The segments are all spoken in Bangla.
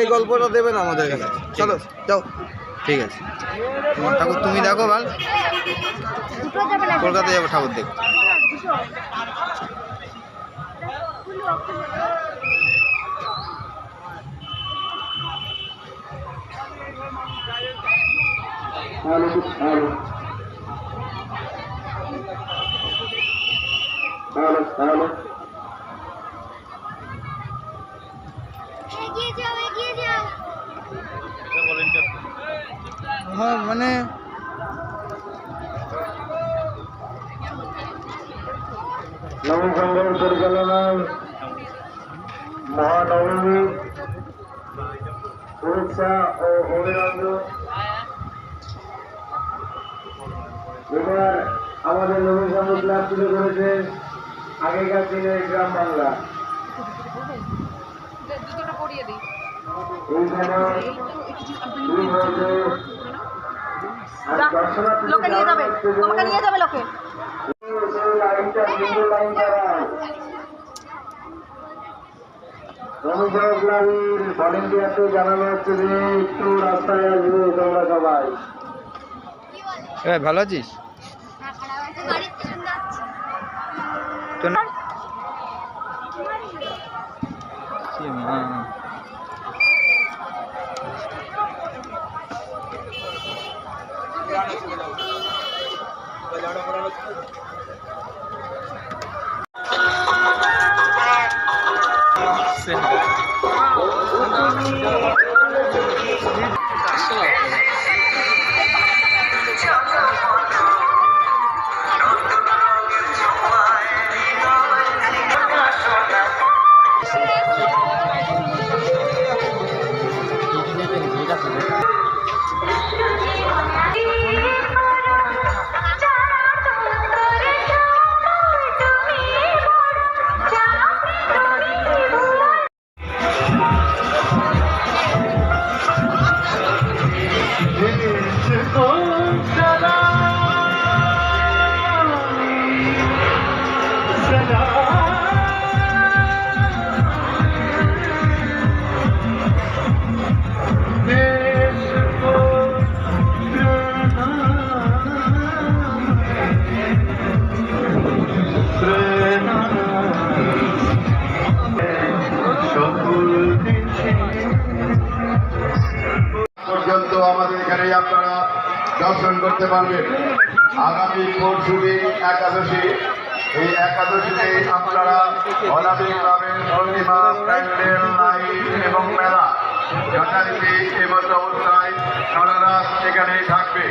এই গল্পটা দেবেন আমাদের কাছে। চলো, যাও। ঠিক আছে। তোমার ঠাকুর, তুমি দেখো ভালো। কলকাতায় যাব, ঠাকুর দেখো. যাও হ্যাঁ মানে নবম সংগ্রাম পরিচালনায় মহানবমী শুভেচ্ছা ও অভিনন্দন। এবার আমাদের নবীন সংঘ ক্লাব তুলে ধরেছে আগেকার দিনের গ্রাম বাংলা। দিই। লোকে নিয়ে যাবে জানানো যে তোমাকে নিয়ে যাবে লোকে। সেই লাইনটা সিঙ্গেল লাইন করা রমেশ্বর ক্লাবের ভলেন্টিয়ারকে জানানো হচ্ছে যে একটু রাস্তায় আসবে তোমরা সবাই। এ ভালো আছিস? তো না পর্যন্ত আমাদের এখানে আপনারা দর্শন করতে পারবেন। আগামী পরশু দিন একাদশী। এই একাদশীতে আপনারা অনাদি গ্রামের পূর্ণিমা, প্যান্ডেল এবং মেলা যথারীতি এবত অবস্থায় সারা রাত এখানেই থাকবে।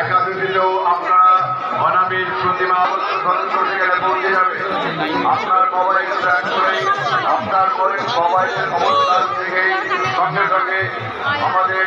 একাদশীতেও আপনারা অনামির প্রতিমা সেখানে পৌঁছে যাবে। আপনার মোবাইল করেই আপনার মোবাইলের অবস্থান থেকেই সঙ্গে সঙ্গে আমাদের